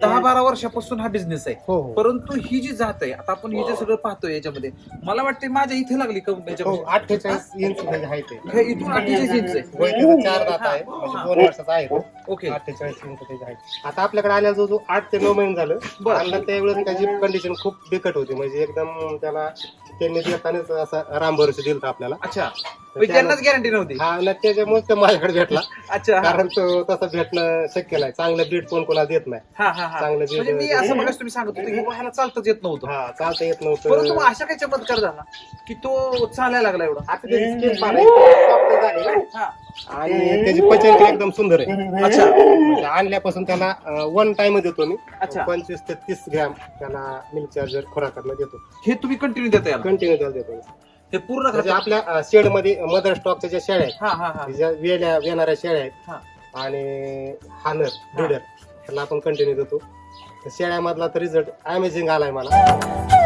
बारा वर्षापासून हा बिझनेस आहे. हो हो. परंतु ही जी जात आहे आता आपण हे जे सगळं पाहतोय याच्यामध्ये मला वाटते माझ्या इथे लागली का हो याच्यामध्ये? अठ्ठेचाळीस इंच आहे ते. हे इथून अठ्ठेचाळीस इंच आहे. वय त्याचं चार दात आहे म्हणजे दोन वर्षाचा आहे तो. ओके. अठ्ठेचाळीस इंच त्याचे आहे. आता आपल्याकडे आल्या जो जो आठ ते नऊ महिने झालं बरं. आणलं त्यावेळेस त्याची कंडिशन खूप बिकट होती. म्हणजे एकदम त्याला त्यांनी देतानाच असा राम भरोसे दिलता आपल्याला. अच्छा. म्हणजे त्यांनाच गॅरंटी नव्हती. हा त्याच्यामुळे ते माझ्याकडे भेटला. अच्छा हा. कारण तो तसं भेटणं शक्य नाही. चांगलं ब्रीड कोण कोणाला देत नाही. हा हा हा. चांगलं म्हणजे मी असं बघा तुम्ही सांगत होतो की ह्याला चालताच येत नव्हतं. हा चालता येत परंतु नव्हतं मग अशा काही चमत्कार झाला की तो चालायला लागला एवढा. आता त्याची skin पाहा, एकदम soft झाली ना. हा. आणि त्याची पचन एकदम सुंदर आहे. अच्छा. म्हणजे आणल्यापासून त्याला वन टाइम देतो मी. अच्छा. पंचवीस ते तीस ग्रॅम त्याला मिल्क चार्जर खुराकातला देतो. हे तुम्ही कंटिन्यू देता याला. कंटिन्यू त्याला देतो मी. हे पूर्ण म्हणजे? आपल्या शेडमध्ये मदर स्टॉकच्या ज्या शेळ्या आहेत हा हा हा ज्या वेल्या येणाऱ्या शेळ्या हा. आहेत आणि हानर ब्रिडर त्याला आपण कंटिन्यू देतो शेळ्यामधला तर रिझल्ट अमेझिंग आलाय मला